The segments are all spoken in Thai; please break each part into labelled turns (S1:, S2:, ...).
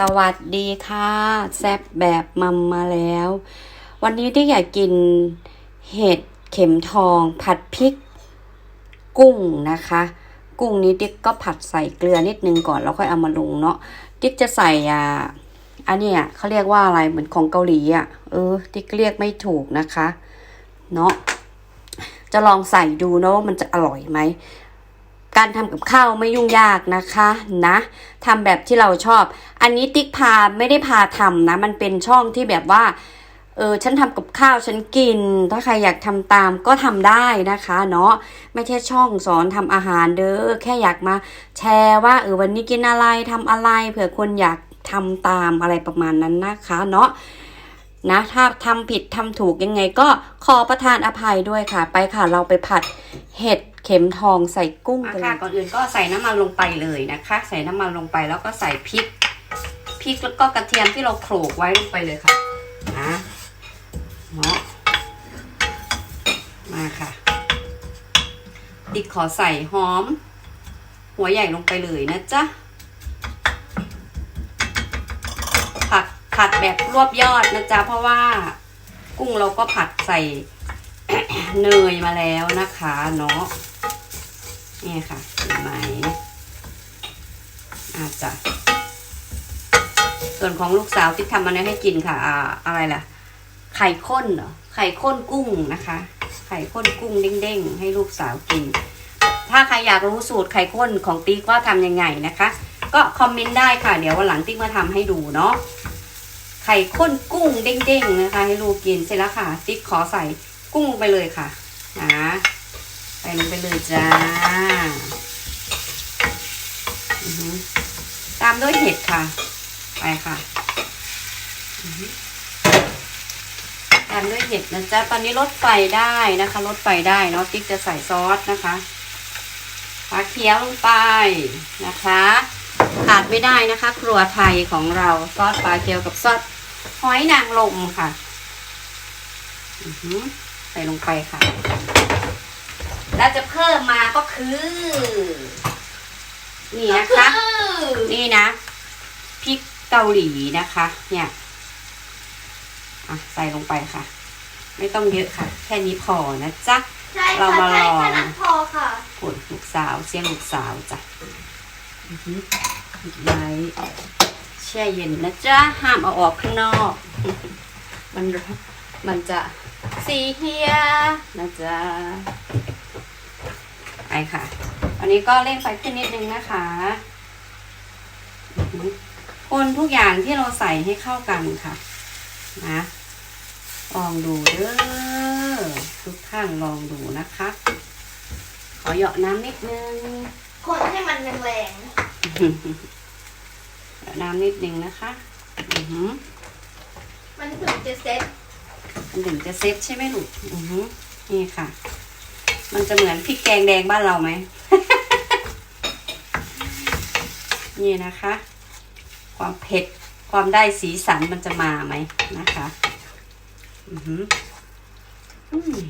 S1: สวัสดีค่ะแซบแบบมัมมาแล้ว วันนี้ที่อยากกินเห็ดเข็มทอง ผัดพริก กุ้งนะคะ กุ้งนี้ติ๊กก็ผัดใส่เกลือนิดนึงก่อนแล้วค่อยเอามาลงเนาะติ๊กจะใส่อ่าอันนี้เขาเรียกว่าอะไรเหมือนของเกาหลีอะเออติ๊กเรียกไม่ถูกนะคะ เนาะจะลองใส่ดูเนาะว่ามันจะอร่อยไหม การทำกับข้าวไม่ยุ่งยากนะคะนะทำแบบที่เราชอบ อันนี้ติ๊กพาไม่ได้พาทำนะ มันเป็นช่องที่แบบว่าเออฉันทำกับข้าวฉันกิน ถ้าใครอยากทำตามก็ทำได้นะคะ เนาะไม่ใช่ช่องสอนทำอาหารเด้อแค่อยากมา แชร์ว่าเออวันนี้กินอะไรทำอะไรเผื่อคนอยากทำตามอะไรประมาณนั้นนะคะ เนาะ นะถ้าทำผิดทำถูกยังไงก็ขอประทานอภัยด้วยค่ะ ไปค่ะเราไปผัดเห็ดเข็มทองใส่กุ้งกันค่ะก่อนอื่นก็ใส่น้ำมันลงไปเลยนะคะ ใส่น้ำมันลงไปแล้วก็ใส่พริกพริกแล้วก็กระเทียมที่เราโขลกไว้ลงไปเลยค่ะนะเนาะมาค่ะ ดิกขอใส่หอม หัวใหญ่ลงไปเลยนะจ๊ะผัด ผัดแบบรวบยอดนะจ๊ะ เพราะว่ากุ้งเราก็ผัดใส่เนยมาแล้วนะคะเนาะนี่ค่ะเห็นไหมอาจจะส่วนของลูกสาวที่ทำมาเนี้ให้กินค่ะอ่าอะไรล่ะ ไข่ข้นเหรอไข่ข้นกุ้งนะคะ ไข่ข้นกุ้งเด้งๆ ให้ลูกสาวกิน ถ้าใครอยากรู้สูตรไข่ข้นของติ๊กว่าทำยังไงนะคะ ก็คอมเมนต์ได้ค่ะ เดี๋ยววันหลังติ๊กมาทำให้ดูเนาะ ไข่ข้นกุ้งเด้งๆนะคะ ให้ลูกกินเสร็จแล้วค่ะ ติ๊กขอใส่กุ้งลงไปเลยค่ะนะใส่ลงไปเลยจ้าตามด้วยเห็ดค่ะ ไปค่ะตามด้วยเห็ดนะจ๊ะตอนนี้ลดไฟได้นะคะลดไฟได้เนาะติ๊กจะใส่ซอสนะคะปลาเคี้ยวลงไปนะคะขาดไม่ได้นะคะ ครัวไทยของเราซอสปลาเคี้ยวกับซอส หอยนางรมค่ะอือหือใส่ลงไปค่ะ แล้วจะเพิ่มมาก็คือ นี่นะคะ นี่นะพริกเกาหลีนะคะ เนี่ยอะใส่ลงไปค่ะ ไม่ต้องเยอะค่ะ แค่นี้พอนะจ๊ะ
S2: ใช่
S1: เรา
S2: ค่ะ
S1: มา
S2: ใช่
S1: ลอง
S2: ค่ะนั้นพอค่ะ
S1: ปวดลูกสาวเสียงลูกสาวจ้ะอือหือปิดไว้ แช่เย็นนะจ๊ะ ห้ามเอาออกข้างนอก มันมันจะสีเฮียนะจ๊ะไปค่ะ อันนี้ก็เร่งไฟขึ้นนิดนึงนะคะอือหือคนทุกอย่างที่เราใส่ให้เข้ากันค่ะ นะลองดูเด้อทุกท่านลองดูนะคะ ขอเหยาะน้ำนิดนึง
S2: คนให้มันแรง
S1: เหยาะ น้ำนิดนึงนะคะ อือหือ
S2: ๆมันถึงจะเซ็ต
S1: มันถึงจะเซ็ตใช่ไหมลูก อือหือนี่ค่ะ มันจะเหมือนพริกแกงแดงบ้านเราไหม นี่นะคะ ความเผ็ด ความได้สีสันมันจะมาไหมนะคะ อือหืออืม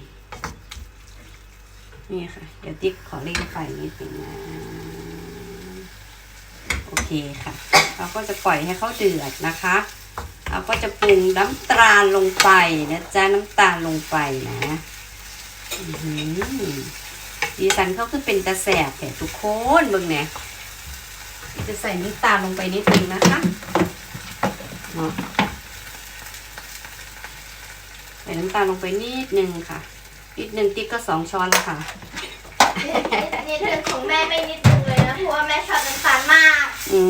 S1: นี่ค่ะ เดี๋ยวติ๊กขอเล่งไฟนิดนึงนะ โอเคค่ะ เราก็จะปล่อยให้เขาเดือดนะคะ เราก็จะปรุงน้ำตาลลงไปนะจ๊ะน้ำตาลลงไปนะดีสันเขาคือเป็นตะแสบแผ่ทุกคนเบิ่งเนี่ยจะใส่น้ำตาลลงไปนิดนึงนะคะเนาะใส่น้ำตาลลงไปนิดนึงค่ะ นิดนึงติ๊กก็สองช้อนแล้วค่ะ
S2: นี่เธอของแม่ไม่นิดนึงเลยนะเพราะว่าแม่ชอบน้ำตาลมาก
S1: อื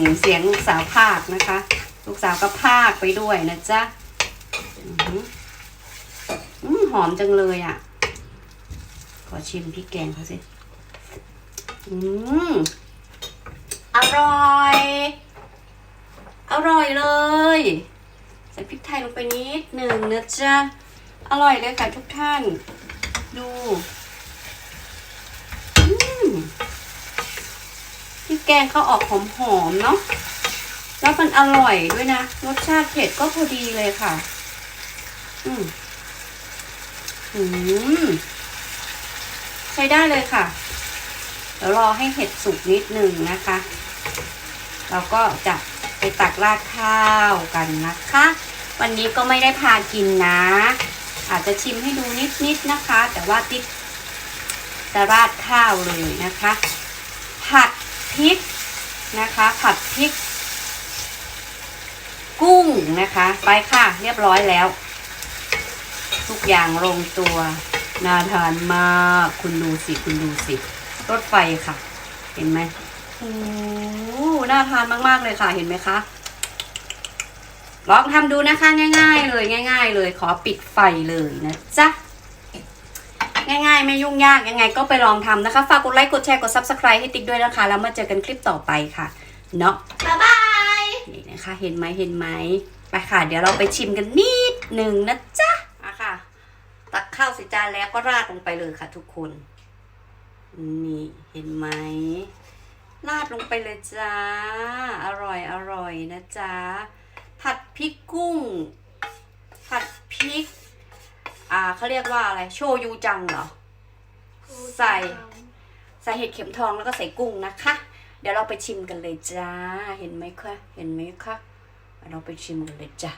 S1: มเสียงลูกสาวภาคนะคะ ลูกสาวก็ภาคไปด้วยนะจ๊ะอืมหอมจังเลยอะ ขอชิมพริกแกงเขาสิ อืมอร่อย อร่อยเลย ใส่พริกไทยลงไปนิดหนึ่งนะจ๊ะ อร่อยเลยค่ะทุกท่าน ดู อืม พริกแก งเขาออกหอมๆเนาะแล้วมันอร่อยด้วยนะ รสชาติเผ็ดก็พอดีเลยค่ะ อืมอืมใช้ได้เลยค่ะ เดี๋ยวรอให้เห็ดสุกนิดหนึ่งนะคะ เราก็จะไปตักราดข้าวกันนะคะ วันนี้ก็ไม่ได้พากินนะ อาจจะชิมให้ดูนิดๆนะคะ แต่ว่าติ๊กจะราดข้าวเลยนะคะ ผัด พริกนะคะ ผัดพริก กุ้งนะคะ ไปค่ะ เรียบร้อยแล้ว ทุกอย่างลงตัวน่าทานมากคุณดูสิ คุณดูสิ รถไฟค่ะ เห็นไหมโอ้น่าทานมาก ๆ เลยค่ะ เห็นไหมคะ ลองทำดูนะคะ ง่าย ๆ เลยง่าย ๆ เลย ขอปิดไฟเลยนะจ๊ะ ง่ายๆ ไม่ยุ่งยากยังไงก็ไปลองทำนะคะ ฝากกดไลค์ กดแชร์ กด subscribe ให้ติ๊กด้วยนะคะ แล้วมาเจอกันคลิปต่อไปค่ะ เนาะ
S2: บ๊ายบาย
S1: นี่นะคะเห็นไหมเห็นไหมไปค่ะ เดี๋ยวเราไปชิมกันนิดหนึ่งนะจ๊ะมาค่ะ ตักข้าวใส่จานแล้วก็ราดลงไปเลยค่ะ ทุกคนนี่เห็นไหมราดลงไปเลยจ้า อร่อยอร่อยนะจ๊ะผัดพริกกุ้งผัดพริก อ่าเขาเรียกว่าอะไรโชยุจังเหรอ ใส่ ใส่เห็ดเข็มทองแล้วก็ใส่กุ้งนะคะ เดี๋ยวเราไปชิมกันเลยจ้า เห็นไหมคะ เห็นไหมคะ เราไปชิมกันเลยจ้า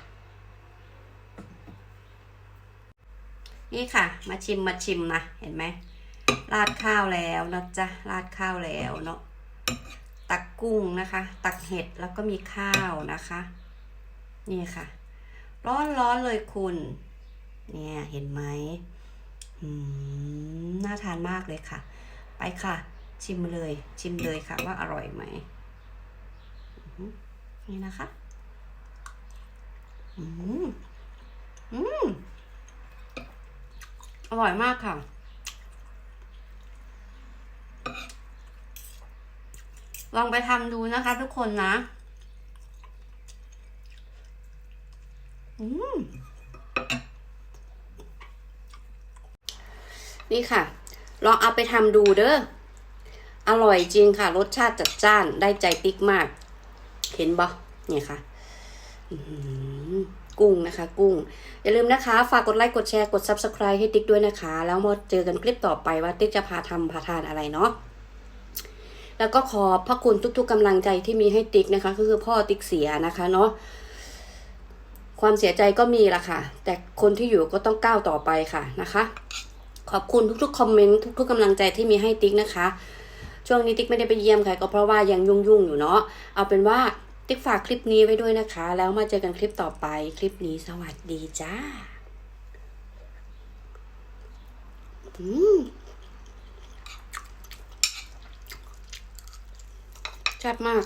S1: นี่ค่ะ มาชิมมาชิมนะ เห็นไหมราดข้าวแล้วนะจ๊ะราดข้าวแล้วเนาะตักกุ้งนะคะ ตักเห็ดแล้วก็มีข้าวนะคะ นี่ค่ะ ร้อนร้อนเลยคุณ เนี่ยเห็นไหมน่าทานมากเลยค่ะ ไปค่ะ ชิมเลย ชิมเลยค่ะว่าอร่อยไหมนี่นะคะอืมอืมอร่อยมากค่ะลองไปทำดูนะคะทุกคนนะ อืม นี่ค่ะ ลองเอาไปทำดูเด้อ อร่อยจริงค่ะ รสชาติจัดจ้านได้ใจติ๊กมาก เห็นบ่เนี่ยค่ะกุ้งนะคะ กุ้ง อย่าลืมนะคะ ฝากกดไลค์กดแชร์กด subscribe ให้ติ๊กด้วยนะคะ แล้วมาเจอกันคลิปต่อไปว่าติ๊กจะพาทำพาทานอะไรเนาะแล้วก็ขอบพระคุณทุก ๆกำลังใจที่มีให้ติ๊กนะคะ ก็คือพ่อติ๊กเสียนะคะเนาะความเสียใจก็มีละค่ะ แต่คนที่อยู่ก็ต้องก้าวต่อไปค่ะนะคะ ขอบคุณทุกๆคอมเมนต์ทุก ๆกำลังใจที่มีให้ติ๊กนะคะ ช่วงนี้ติ๊กไม่ได้ไปเยี่ยมใครก็เพราะว่ายังยุ่งๆอยู่เนาะเอาเป็นว่าติ๊กฝากคลิปนี้ไว้ด้วยนะคะ แล้วมาเจอกันคลิปต่อไปคลิปนี้สวัสดีจ้าอืมแซ่บมาก